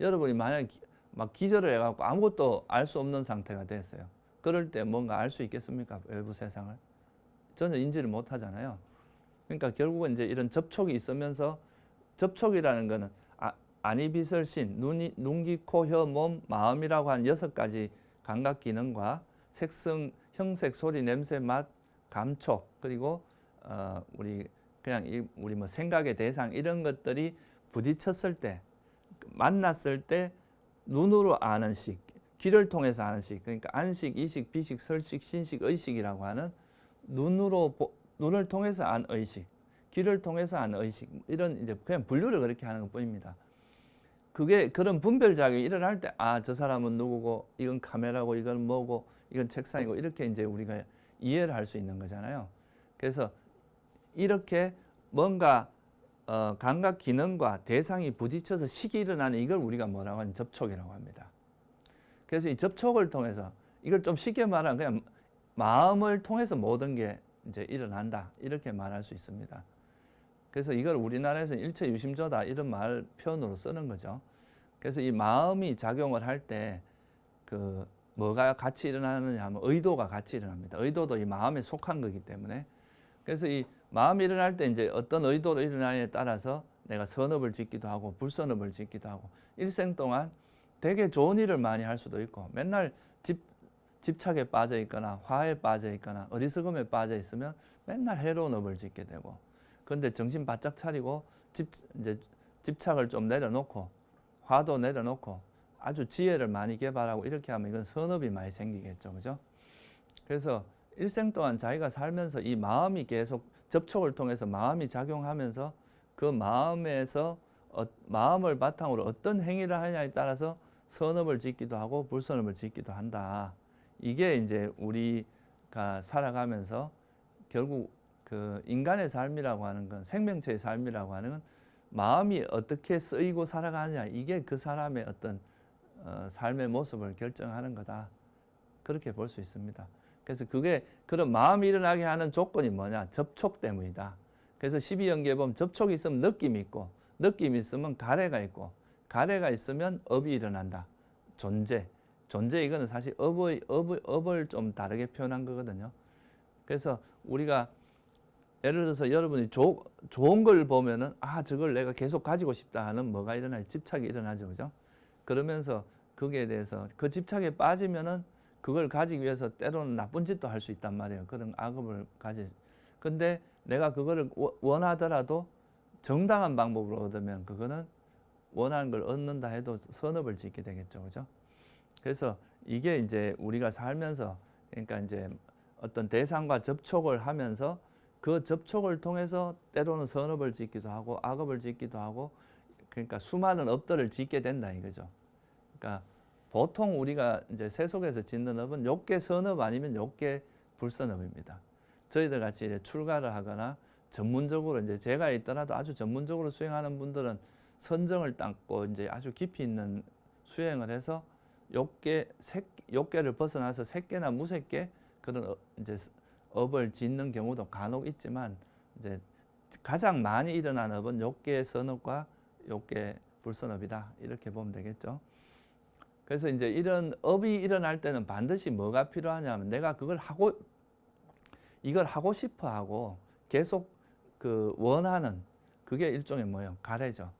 여러분이 만약에 기- 막 기절을 해갖고 아무것도 알 수 없는 상태가 됐어요. 그럴 때 뭔가 알 수 있겠습니까? 외부 세상을? 전혀 인지를 못 하잖아요. 그러니까 결국은 이제 이런 접촉이 있으면서 접촉이라는 거는 아, 아니비설신, 눈이, 눈, 귀, 코, 혀, 몸, 마음이라고 하는 여섯 가지 감각 기능과 색성, 형색, 소리, 냄새, 맛, 감촉 그리고 어, 우리 그냥 이, 우리 뭐 생각의 대상 이런 것들이 부딪혔을 때 만났을 때 눈으로 아는 식, 귀를 통해서 아는 식, 그러니까 안식, 이식, 비식, 설식, 신식, 의식이라고 하는 눈으로 보, 눈을 통해서 안 의식, 귀를 통해서 안 의식 이런 이제 그냥 분류를 그렇게 하는 것뿐입니다. 그게 그런 분별 작용이 일어날 때 아 저 사람은 누구고 이건 카메라고 이건 뭐고 이건 책상이고 이렇게 이제 우리가 이해를 할 수 있는 거잖아요. 그래서 이렇게 뭔가 어, 감각 기능과 대상이 부딪혀서 식이 일어나는 이걸 우리가 뭐라고 하는 접촉이라고 합니다. 그래서 이 접촉을 통해서 이걸 좀 쉽게 말하면 그냥 마음을 통해서 모든 게 이제 일어난다 이렇게 말할 수 있습니다. 그래서 이걸 우리나라에서는 일체 유심조다 이런 말 표현으로 쓰는 거죠. 그래서 이 마음이 작용을 할 때 그 뭐가 같이 일어나느냐 하면 의도가 같이 일어납니다. 의도도 이 마음에 속한 거기 때문에 그래서 이 마음이 일어날 때 이제 어떤 의도로 일어나냐에 따라서 내가 선업을 짓기도 하고 불선업을 짓기도 하고 일생 동안 되게 좋은 일을 많이 할 수도 있고 맨날 집 집착에 빠져 있거나 화에 빠져 있거나 어리석음에 빠져 있으면 맨날 해로운 업을 짓게 되고 근데 정신 바짝 차리고 집 이제 집착을 좀 내려놓고 화도 내려놓고 아주 지혜를 많이 개발하고 이렇게 하면 이건 선업이 많이 생기겠죠, 그죠? 그래서 일생 동안 자기가 살면서 이 마음이 계속 접촉을 통해서 마음이 작용하면서 그 마음에서 어, 마음을 바탕으로 어떤 행위를 하냐에 따라서 선업을 짓기도 하고 불선업을 짓기도 한다. 이게 이제 우리가 살아가면서 결국 그 인간의 삶이라고 하는 건 생명체의 삶이라고 하는 건 마음이 어떻게 쓰이고 살아가느냐 이게 그 사람의 어떤 어, 삶의 모습을 결정하는 거다. 그렇게 볼 수 있습니다. 그래서 그게 그런 마음이 일어나게 하는 조건이 뭐냐? 접촉 때문이다. 그래서 12연계에 보면 접촉이 있으면 느낌이 있고, 느낌이 있으면 가래가 있고, 가래가 있으면 업이 일어난다. 존재. 존재 이거는 사실 업의, 업의, 업을 좀 다르게 표현한 거거든요. 그래서 우리가 예를 들어서 여러분이 조, 좋은 걸 보면은 아, 저걸 내가 계속 가지고 싶다 하는 뭐가 일어나요? 집착이 일어나죠. 그죠? 그러면서 거기에 대해서 그 집착에 빠지면은 그걸 가지기 위해서 때로는 나쁜 짓도 할 수 있단 말이에요. 그런 악업을 가지. 근데 내가 그거를 워- 원하더라도 정당한 방법으로 얻으면 그거는 원하는 걸 얻는다 해도 선업을 짓게 되겠죠. 그죠? 그래서 이게 이제 우리가 살면서 그러니까 이제 어떤 대상과 접촉을 하면서 그 접촉을 통해서 때로는 선업을 짓기도 하고 악업을 짓기도 하고 그러니까 수많은 업들을 짓게 된다 이거죠. 그러니까 보통 우리가 이제 세속에서 짓는 업은 욕계 선업 아니면 욕계 불선업입니다. 저희들 같이 출가를 하거나 전문적으로 이제 제가 있더라도 아주 전문적으로 수행하는 분들은 선정을 닦고 이제 아주 깊이 있는 수행을 해서 욕계 색 욕계를 벗어나서 색계나 무색계 그런 어- 이제 업을 짓는 경우도 간혹 있지만 이제 가장 많이 일어나는 업은 욕계 선업과 욕계 불선업이다 이렇게 보면 되겠죠. 그래서 이제 이런 업이 일어날 때는 반드시 뭐가 필요하냐면 내가 그걸 하고 이걸 하고 싶어 하고 계속 그 원하는 그게 일종의 뭐예요? 가래죠.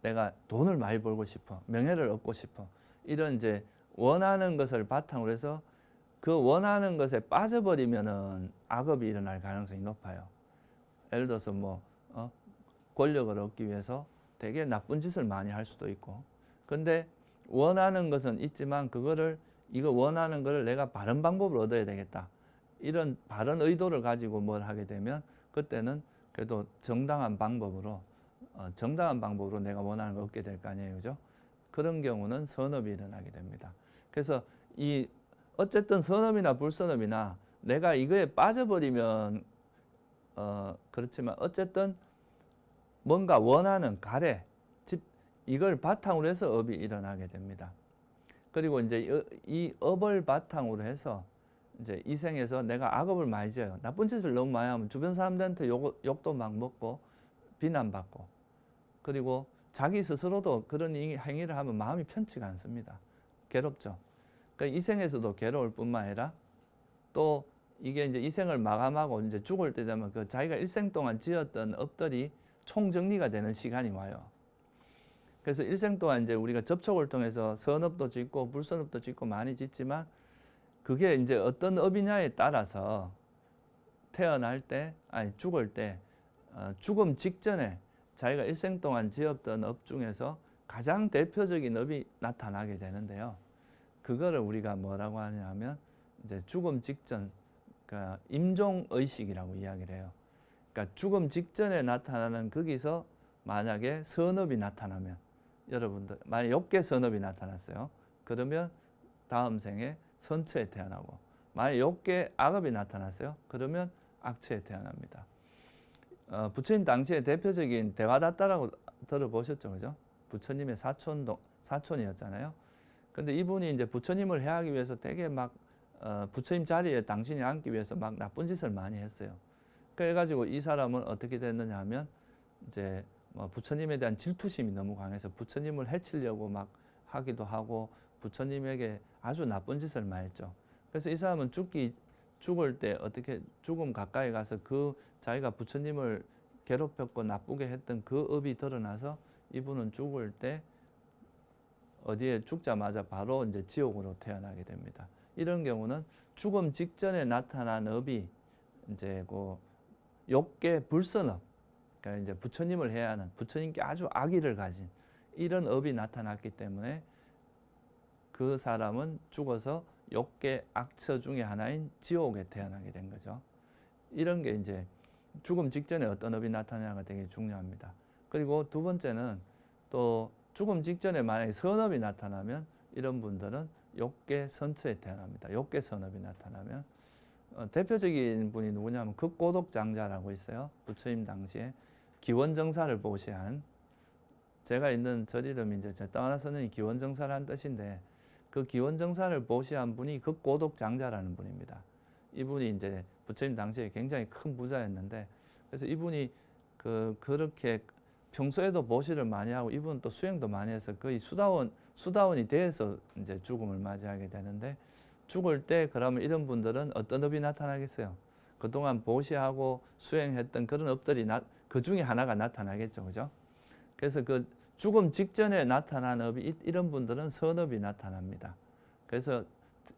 내가 돈을 많이 벌고 싶어. 명예를 얻고 싶어. 이런 이제 원하는 것을 바탕으로 해서 그 원하는 것에 빠져버리면은 악업이 일어날 가능성이 높아요. 예를 들어서 뭐, 어, 권력을 얻기 위해서 되게 나쁜 짓을 많이 할 수도 있고. 근데 원하는 것은 있지만 그거를 이거 원하는 거를 내가 바른 방법으로 얻어야 되겠다. 이런 바른 의도를 가지고 뭘 하게 되면 그때는 그래도 정당한 방법으로 어, 정당한 방법으로 내가 원하는 걸 얻게 될 거 아니에요. 그죠? 그런 경우는 선업이 일어나게 됩니다. 그래서 이 어쨌든 선업이나 불선업이나 내가 이거에 빠져버리면 어 그렇지만 어쨌든 뭔가 원하는 가래 집 이걸 바탕으로 해서 업이 일어나게 됩니다. 그리고 이제 이- 이 업을 바탕으로 해서 이제 이 생에서 내가 악업을 많이 지어요. 나쁜 짓을 너무 많이 하면 주변 사람들한테 욕, 욕도 막 먹고 비난받고 그리고 자기 스스로도 그런 이- 행위를 하면 마음이 편치가 않습니다. 괴롭죠. 그러니까 이 생에서도 괴로울 뿐만 아니라 또 이게 이제 이 생을 마감하고 이제 죽을 때 되면 그 자기가 일생 동안 지었던 업들이 총정리가 되는 시간이 와요. 그래서 일생 동안 이제 우리가 접촉을 통해서 선업도 짓고 불선업도 짓고 많이 짓지만 그게 이제 어떤 업이냐에 따라서 태어날 때 아니 죽을 때 어, 죽음 직전에 자기가 일생 동안 지었던 업 중에서 가장 대표적인 업이 나타나게 되는데요. 그거를 우리가 뭐라고 하냐면 이제 죽음 직전 그러니까 임종 의식이라고 이야기를 해요. 그러니까 죽음 직전에 나타나는 거기서 만약에 선업이 나타나면 여러분들 만약 욕계 선업이 나타났어요. 그러면 다음 생에 선처에 태어나고 만약 욕계 악업이 나타났어요. 그러면 악처에 태어납니다. 어, 부처님 당시에 대표적인 대화다따라고 들어보셨죠, 그죠? 부처님의 사촌동 사촌이었잖아요. 근데 이분이 이제 부처님을 해하기 위해서 되게 막 어, 부처님 자리에 당신이 앉기 위해서 막 나쁜 짓을 많이 했어요. 그래가지고 이 사람은 어떻게 됐느냐 하면 이제 뭐 부처님에 대한 질투심이 너무 강해서 부처님을 해치려고 막 하기도 하고 부처님에게 아주 나쁜 짓을 많이 했죠. 그래서 이 사람은 죽기 죽을 때 어떻게 죽음 가까이 가서 그 자기가 부처님을 괴롭혔고 나쁘게 했던 그 업이 드러나서 이분은 죽을 때 어디에 죽자마자 바로 이제 지옥으로 태어나게 됩니다. 이런 경우는 죽음 직전에 나타난 업이 이제 그 욕계 불선업, 그러니까 이제 부처님을 해야 하는 부처님께 아주 악의를 가진 이런 업이 나타났기 때문에 그 사람은 죽어서 욕계 악처 중에 하나인 지옥에 태어나게 된 거죠. 이런 게 이제 죽음 직전에 어떤 업이 나타나냐가 되게 중요합니다. 그리고 두 번째는 또 죽음 직전에 만약에 선업이 나타나면 이런 분들은 욕계 선처에 태어납니다. 욕계 선업이 나타나면 어, 대표적인 분이 누구냐면 극고독장자라고 있어요. 부처님 당시에 기원정사를 보시한 제가 있는 절 이름이 이제 제 떠나서는 기원정사라는 뜻인데 그 기원정사를 보시한 분이 극고독장자라는 분입니다. 이분이 이제 부처님 당시에 굉장히 큰 부자였는데 그래서 이분이 그 그렇게 평소에도 보시를 많이 하고 이분은 또 수행도 많이 해서 거의 수다원 수다원이 돼서 이제 죽음을 맞이하게 되는데 죽을 때 그러면 이런 분들은 어떤 업이 나타나겠어요? 그동안 보시하고 수행했던 그런 업들이 나, 그 중에 하나가 나타나겠죠, 그죠? 그래서 그 죽음 직전에 나타난 업이 이- 이런 분들은 선업이 나타납니다. 그래서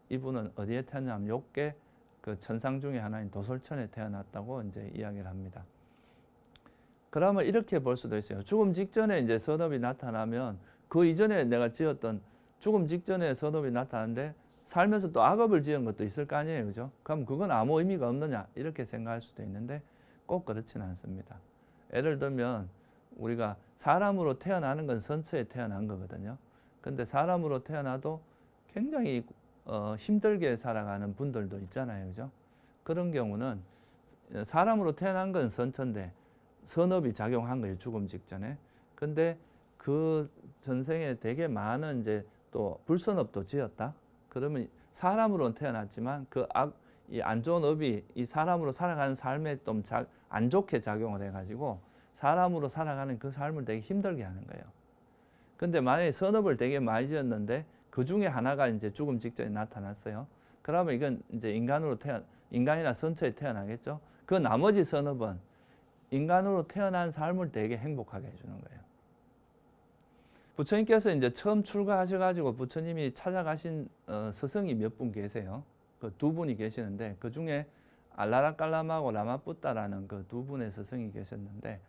이분은 어디에 태어나면 욕계 그 천상 중에 하나인 도솔천에 태어났다고 이제 이야기를 합니다. 그러면 이렇게 볼 수도 있어요. 죽음 직전에 이제 선업이 나타나면 그 이전에 내가 지었던 죽음 직전에 선업이 나타나는데 살면서 또 악업을 지은 것도 있을 거 아니에요. 그죠? 그럼 그건 아무 의미가 없느냐? 이렇게 생각할 수도 있는데 꼭 그렇지는 않습니다. 예를 들면 우리가 사람으로 태어나는 건 선처에 태어난 거거든요. 근데 사람으로 태어나도 굉장히 어, 힘들게 살아가는 분들도 있잖아요. 그죠? 그런 경우는 사람으로 태어난 건 선처인데 선업이 작용한 거예요. 죽음 직전에. 근데 그 전생에 되게 많은 이제 또 불선업도 지었다. 그러면 사람으로는 태어났지만 그 악, 이 안 좋은 업이 이 사람으로 살아가는 삶에 좀 안 좋게 작용을 해가지고 사람으로 살아가는 그 삶을 되게 힘들게 하는 거예요. 근데 만약에 선업을 되게 많이 지었는데 그 중에 하나가 이제 죽음 직전에 나타났어요. 그러면 이건 이제 인간으로 태어 인간이나 선처에 태어나겠죠. 그 나머지 선업은 인간으로 태어난 삶을 되게 행복하게 해주는 거예요. 부처님께서 이제 처음 출가하셔가지고 부처님이 찾아가신 어, 스승이 몇 분 계세요. 그 두 분이 계시는데 그 중에 알라라 깔람하고 라마뿌따라는 그 두 분의 스승이 계셨는데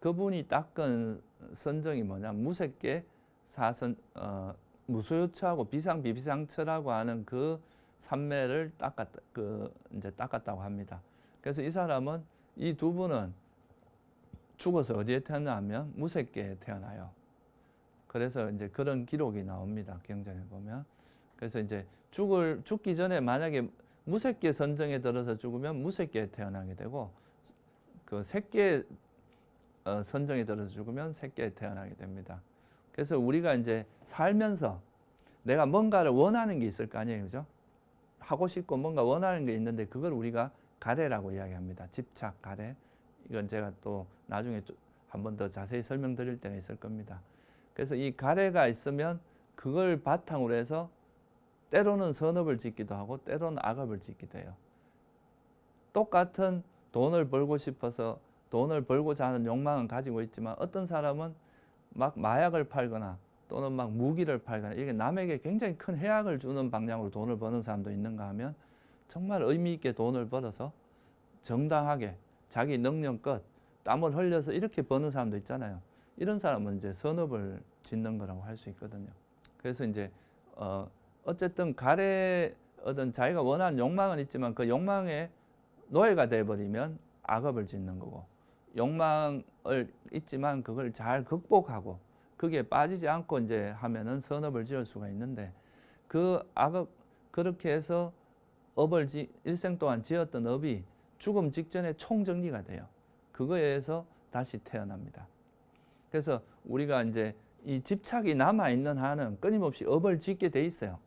그분이 닦은 선정이 뭐냐 무색계 사선 어, 무소유처하고 비상비비상처라고 하는 그 삼매를 닦았다 그 이제 닦았다고 합니다. 그래서 이 사람은 이 두 분은 죽어서 어디에 태어나면 무색계에 태어나요. 그래서 이제 그런 기록이 나옵니다. 경전에 보면. 그래서 이제 죽을 죽기 전에 만약에 무색계 선정에 들어서 죽으면 무색계에 태어나게 되고 그 색계 어, 선정에 들어서 죽으면 색계에 태어나게 됩니다. 그래서 우리가 이제 살면서 내가 뭔가를 원하는 게 있을 거 아니에요, 그죠? 하고 싶고 뭔가 원하는 게 있는데 그걸 우리가 가래라고 이야기합니다. 집착, 가래. 이건 제가 또 나중에 한 번 더 자세히 설명드릴 때가 있을 겁니다. 그래서 이 가래가 있으면 그걸 바탕으로 해서 때로는 선업을 짓기도 하고 때로는 악업을 짓기도 해요. 똑같은 돈을 벌고 싶어서 돈을 벌고자 하는 욕망은 가지고 있지만 어떤 사람은 막 마약을 팔거나 또는 막 무기를 팔거나 이게 남에게 굉장히 큰 해악을 주는 방향으로 돈을 버는 사람도 있는가 하면 정말 의미 있게 돈을 벌어서 정당하게 자기 능력껏 땀을 흘려서 이렇게 버는 사람도 있잖아요. 이런 사람은 이제 선업을 짓는 거라고 할 수 있거든요. 그래서 이제 어 어쨌든 가래 어떤 자기가 원하는 욕망은 있지만 그 욕망에 노예가 돼 버리면 악업을 짓는 거고 욕망을 있지만 그걸 잘 극복하고 거기에 빠지지 않고 이제 하면은 선업을 지을 수가 있는데 그 악업 그렇게 해서 업을 지, 일생 동안 지었던 업이 죽음 직전에 총정리가 돼요. 그거에 의해서 다시 태어납니다. 그래서 우리가 이제 이 집착이 남아 있는 한은 끊임없이 업을 짓게 돼 있어요.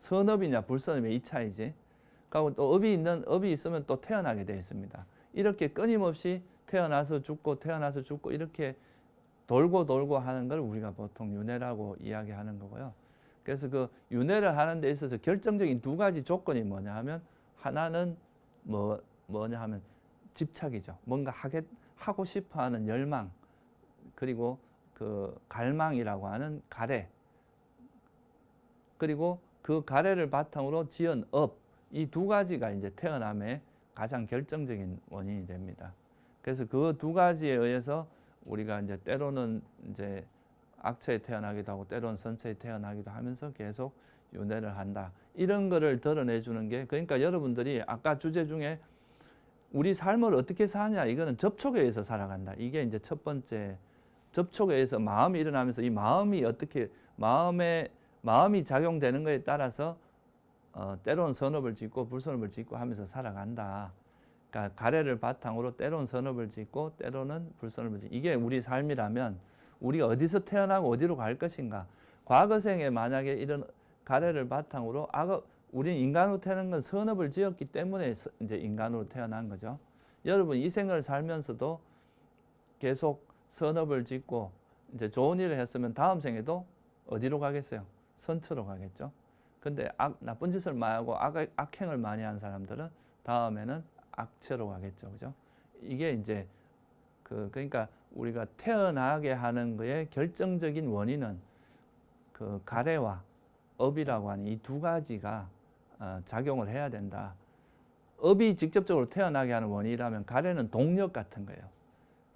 선업이냐 불선업이냐 이 차이지. 그리고 또 업이 있는 업이 있으면 또 태어나게 돼 있습니다. 이렇게 끊임없이 태어나서 죽고 태어나서 죽고 이렇게 돌고 돌고 하는 걸 우리가 보통 윤회라고 이야기하는 거고요. 그래서 그 윤회를 하는 데 있어서 결정적인 두 가지 조건이 뭐냐 하면 하나는 뭐 뭐냐 하면 집착이죠. 뭔가 하get 하고 싶어 하는 열망 그리고 그 갈망이라고 하는 가래 그리고 그 가래를 바탕으로 지은 업 이 두 가지가 이제 태어남의 가장 결정적인 원인이 됩니다. 그래서 그 두 가지에 의해서 우리가 이제 때로는 이제 악체에 태어나기도 하고 때로는 선체에 태어나기도 하면서 계속 윤회를 한다. 이런 거를 드러내 주는 게 그러니까 여러분들이 아까 주제 중에 우리 삶을 어떻게 사냐 이거는 접촉에 의해서 살아간다. 이게 이제 첫 번째 접촉에 의해서 마음이 일어나면서 이 마음이 어떻게 마음에 마음이 작용되는 것에 따라서 어, 때로는 선업을 짓고 불선업을 짓고 하면서 살아간다. 그러니까 가래를 바탕으로 때로는 선업을 짓고 때로는 불선업을 짓고 이게 우리 삶이라면 우리가 어디서 태어나고 어디로 갈 것인가. 과거 생에 만약에 이런 가래를 바탕으로 악업 우리는 인간으로 태어난 건 선업을 지었기 때문에 서- 이제 인간으로 태어난 거죠. 여러분 이 생을 살면서도 계속 선업을 짓고 이제 좋은 일을 했으면 다음 생에도 어디로 가겠어요? 선처로 가겠죠. 근데 악, 나쁜 짓을 많이 하고 악, 악행을 많이 한 사람들은 다음에는 악체로 가겠죠. 그죠? 이게 이제 그 그러니까 우리가 태어나게 하는 거의 결정적인 원인은 그 가래와 업이라고 하는 이 두 가지가 어, 작용을 해야 된다. 업이 직접적으로 태어나게 하는 원인이라면 가래는 동력 같은 거예요.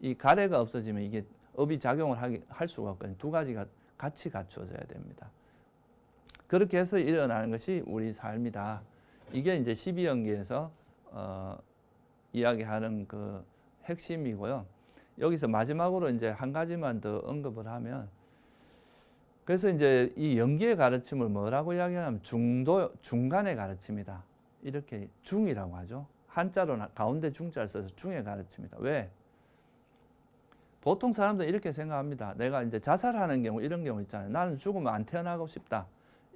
이 가래가 없어지면 이게 업이 작용을 하기, 할 수가 없거든요. 두 가지가 같이 갖추어져야 됩니다. 그렇게 해서 일어나는 것이 우리 삶이다. 이게 이제 12연기에서 어, 이야기하는 그 핵심이고요. 여기서 마지막으로 이제 한 가지만 더 언급을 하면 그래서 이제 이 연기의 가르침을 뭐라고 이야기하냐면 중도 중간의 가르침이다. 이렇게 중이라고 하죠. 한자로 나- 가운데 중자를 써서 중의 가르침이다. 왜? 보통 사람들은 이렇게 생각합니다. 내가 이제 자살하는 경우 이런 경우 있잖아요. 나는 죽으면 안 태어나고 싶다.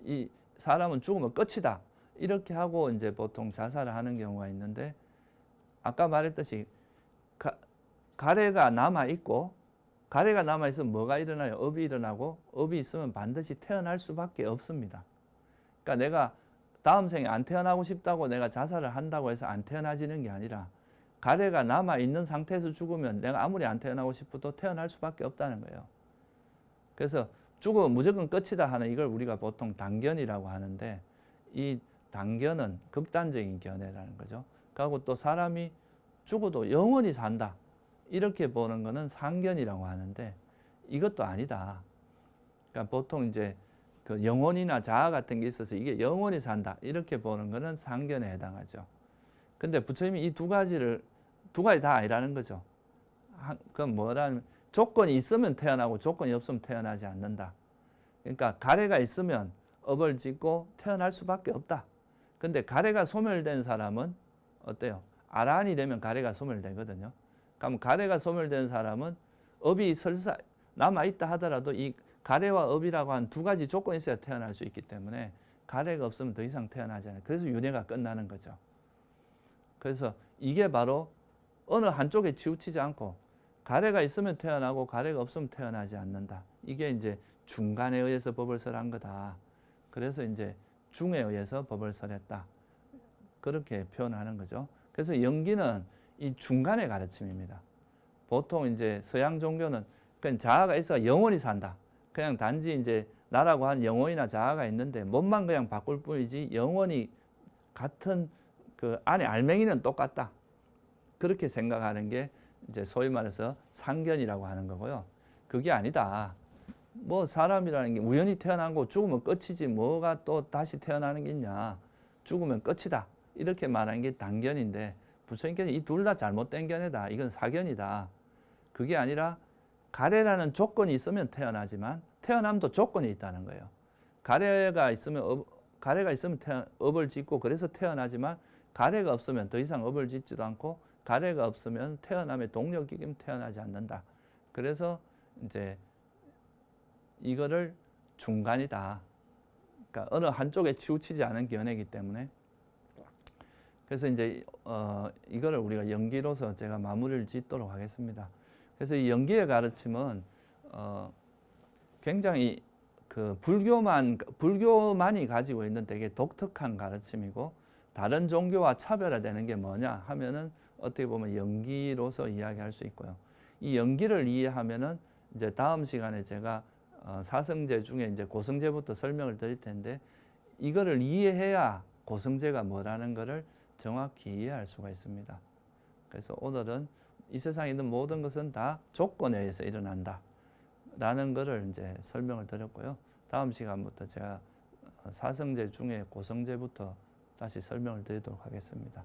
이 사람은 죽으면 끝이다. 이렇게 하고 이제 보통 자살을 하는 경우가 있는데 아까 말했듯이 가, 가래가 남아 있고 가래가 남아 있으면 뭐가 일어나요? 업이 일어나고 업이 있으면 반드시 태어날 수밖에 없습니다. 그러니까 내가 다음 생에 안 태어나고 싶다고 내가 자살을 한다고 해서 안 태어나지는 게 아니라 가래가 남아 있는 상태에서 죽으면 내가 아무리 안 태어나고 싶어도 태어날 수밖에 없다는 거예요. 그래서 죽으면 무조건 끝이다 하는 이걸 우리가 보통 단견이라고 하는데 이 단견은 극단적인 견해라는 거죠. 그리고 또 사람이 죽어도 영원히 산다. 이렇게 보는 거는 상견이라고 하는데 이것도 아니다. 그러니까 보통 이제 그 영혼이나 자아 같은 게 있어서 이게 영원히 산다. 이렇게 보는 거는 상견에 해당하죠. 근데 부처님이 이 두 가지를 두 가지 다 아니라는 거죠. 한- 그건 뭐라면 조건이 있으면 태어나고 조건이 없으면 태어나지 않는다. 그러니까 가래가 있으면 업을 짓고 태어날 수밖에 없다. 근데 가래가 소멸된 사람은 어때요? 아란이 되면 가래가 소멸되거든요. 그럼 가래가 소멸된 사람은 업이 설사 남아 있다 하더라도 이 가래와 업이라고 한 두 가지 조건이 있어야 태어날 수 있기 때문에 가래가 없으면 더 이상 태어나지 않아요. 그래서 윤회가 끝나는 거죠. 그래서 이게 바로 어느 한쪽에 치우치지 않고 가래가 있으면 태어나고 가래가 없으면 태어나지 않는다. 이게 이제 중간에 의해서 법을 설한 거다. 그래서 이제 중에 의해서 법을 설했다. 그렇게 표현하는 거죠. 그래서 연기는 이 중간의 가르침입니다. 보통 이제 서양 종교는 그냥 자아가 있어 영원히 산다. 그냥 단지 이제 나라고 한 영혼이나 자아가 있는데 몸만 그냥 바꿀 뿐이지 영원히 같은 그 안에 알맹이는 똑같다. 그렇게 생각하는 게 이제 소위 말해서 상견이라고 하는 거고요. 그게 아니다. 뭐 사람이라는 게 우연히 태어난 거 죽으면 끝이지 뭐가 또 다시 태어나는 게 있냐. 죽으면 끝이다. 이렇게 말하는 게 단견인데 부처님께서 이 둘 다 잘못된 견해다. 이건 사견이다. 그게 아니라 가래라는 조건이 있으면 태어나지만 태어남도 조건이 있다는 거예요. 가래가 있으면 업, 가래가 있으면 태어, 업을 짓고 그래서 태어나지만 가래가 없으면 더 이상 업을 짓지도 않고 가래가 없으면 태어남의 동력이 면 태어나지 않는다. 그래서 이제 이거를 중간이다. 그러니까 어느 한쪽에 치우치지 않은 견해이기 때문에 그래서 이제 어 이거를 우리가 연기로서 제가 마무리를 짓도록 하겠습니다. 그래서 이 연기의 가르침은 어 굉장히 그 불교만 불교만이 가지고 있는 되게 독특한 가르침이고 다른 종교와 차별화되는 게 뭐냐 하면은 어떻게 보면 연기로서 이야기할 수 있고요. 이 연기를 이해하면은 이제 다음 시간에 제가 어, 사성제 중에 이제 고성제부터 설명을 드릴 텐데 이거를 이해해야 고성제가 뭐라는 것을 정확히 이해할 수가 있습니다. 그래서 오늘은 이 세상에 있는 모든 것은 다 조건에 의해서 일어난다. 라는 것을 이제 설명을 드렸고요. 다음 시간부터 제가 사성제 중에 고성제부터 다시 설명을 드리도록 하겠습니다.